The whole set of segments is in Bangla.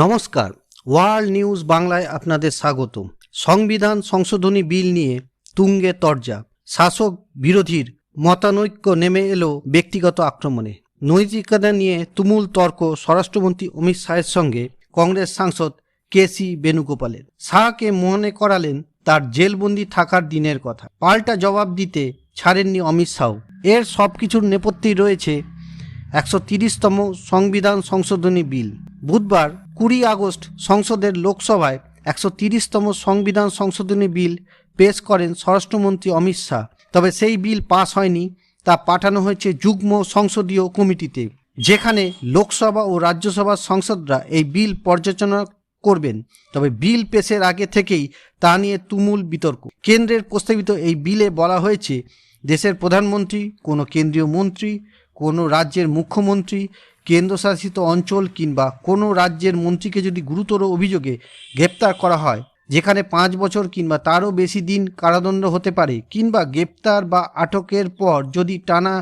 নমস্কার, ওয়ার্ল্ড নিউজ বাংলায় আপনাদের স্বাগত। সংবিধান সংশোধনী বিল নিয়ে তুঙ্গে তরজা। শাসক বিরোধীর মতানৈক্য নেমে এলো ব্যক্তিগত আক্রমণে। নৈতিকতা নিয়ে তুমুল তর্ক স্বরাষ্ট্রমন্ত্রী অমিত শাহের সঙ্গে কংগ্রেস সাংসদ কে সি বেণুগোপালের। শাহকে মনে করালেন তার জেলবন্দি থাকার দিনের কথা। পাল্টা জবাব দিতে ছাড়েননি অমিত শাহ। এর সব কিছুর নেপথ্যেই রয়েছে একশো তিরিশতম সংবিধান সংশোধনী বিল। বুধবার কুড়ি আগস্ট সংসদের লোকসভায় একশো তিরিশতম সংবিধান সংশোধনী বিল পেশ করেন স্বরাষ্ট্রমন্ত্রী অমিত শাহ। তবে সেই বিল পাস হয়নি, তা পাঠানো হয়েছে যুগ্ম সংসদীয় কমিটিতে, যেখানে লোকসভা ও রাজ্যসভার সংসদরা এই বিল পর্যালোচনা করবেন। তবে বিল পেশের আগে থেকেই তা নিয়ে তুমুল বিতর্ক। কেন্দ্রের প্রস্তাবিত এই বিলে বলা হয়েছে, দেশের প্রধানমন্ত্রী, কোনো কেন্দ্রীয় মন্ত্রী, কোনো রাজ্যের মুখ্যমন্ত্রী কেন্দ্রশাসিত অঞ্চল কিংবা কোনো রাজ্যের মন্ত্রীকে যদি গুরুতর অভিযোগে গ্রেপ্তার করা হয়, যেখানে পাঁচ বছর কিংবা তারও বেশি দিন কারাদণ্ড হতে পারে, কিংবা গ্রেপ্তার বা আটকের পর যদি টানা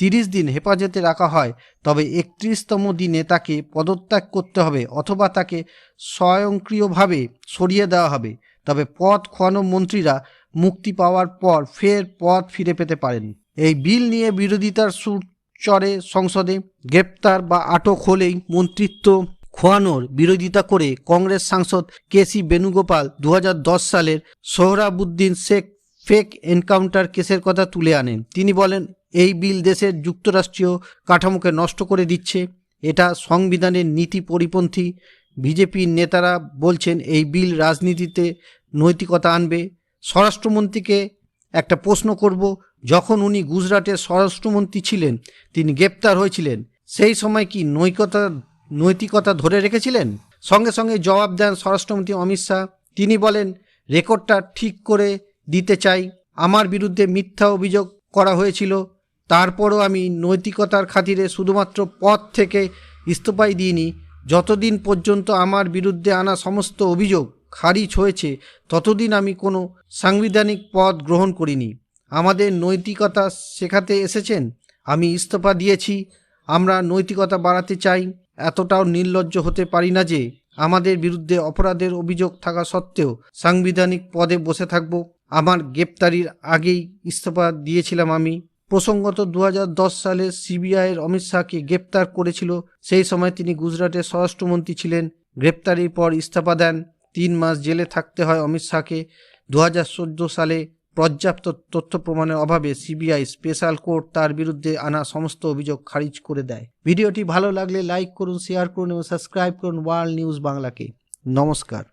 তিরিশ দিন হেফাজতে রাখা হয়, তবে একত্রিশতম দিনে তাকে পদত্যাগ করতে হবে অথবা তাকে স্বয়ংক্রিয়ভাবে সরিয়ে দেওয়া হবে। তবে পদ খোয়ানো মন্ত্রীরা মুক্তি পাওয়ার পর ফের পদ ফিরে পেতে পারেন। এই বিল নিয়ে বিরোধিতার সুর চড়ে সংসদে গ্রেপ্তার বা আটক হলেই মন্ত্রিত্ব খোয়ানোর বিরোধিতা করে কংগ্রেস সাংসদ কে সি বেণুগোপাল দু হাজার দশ সালের সোহরাবুদ্দিন শেখ ফেক এনকাউন্টার কেসের কথা তুলে আনেন। তিনি বলেন, এই বিল দেশের যুক্তরাষ্ট্রীয় কাঠামোকে নষ্ট করে দিচ্ছে। এটা সংবিধানের নীতি পরিপন্থী। বিজেপির নেতারা বলছেন, এই বিল রাজনীতিতে নৈতিকতা আনবে। স্বরাষ্ট্রমন্ত্রীকে একটা প্রশ্ন করব যখন উনি গুজরাটের স্বরাষ্ট্রমন্ত্রী ছিলেন, তিনি গ্রেপ্তার হয়েছিলেন। সেই সময় কি নৈকতা, নৈতিকতা ধরে রেখেছিলেন? সঙ্গে সঙ্গে জবাব দেন স্বরাষ্ট্রমন্ত্রী অমিত শাহ। তিনি বলেন, রেকর্ডটা ঠিক করে দিতে চাই। আমার বিরুদ্ধে মিথ্যা অভিযোগ করা হয়েছিল। তারপরও আমি নৈতিকতার খাতিরে শুধুমাত্র পদ থেকে ইস্তফাই দিইনি। যতদিন পর্যন্ত আমার বিরুদ্ধে আনা সমস্ত অভিযোগ খারিজ হয়েছে, ততদিন আমি কোনো সাংবিধানিক পদ গ্রহণ করিনি। আমাদের নৈতিকতা শেখাতে এসেছেন। আমি ইস্তফা দিয়েছি, আমরা নৈতিকতা বাড়াতে চাই। এতটাও নির্লজ্জ হতে পারি না যে, আমাদের বিরুদ্ধে অপরাধের অভিযোগ থাকা সত্ত্বেও সাংবিধানিক পদে বসে থাকব। আমার গ্রেপ্তারির আগেই ইস্তফা দিয়েছিলাম আমি। প্রসঙ্গত দু হাজার দশ সালে সিবিআইয়ের অমিত শাহকে গ্রেপ্তার করেছিল। সেই সময় তিনি গুজরাটের স্বরাষ্ট্রমন্ত্রী ছিলেন। গ্রেপ্তারির পর ইস্তফা দেন। তিন মাস জেলে থাকতে হয় অমিত শাহকে। দু হাজার চোদ্দ সালে পর্যাপ্ত তথ্য প্রমাণের অভাবে সিবিআই স্পেশাল কোর্ট তার বিরুদ্ধে আনা সমস্ত অভিযোগ খারিজ করে দেয়। ভিডিওটি ভালো লাগলে লাইক করুন, শেয়ার করুন এবং সাবস্ক্রাইব করুন ওয়ার্ল্ড নিউজ বাংলাকে। নমস্কার।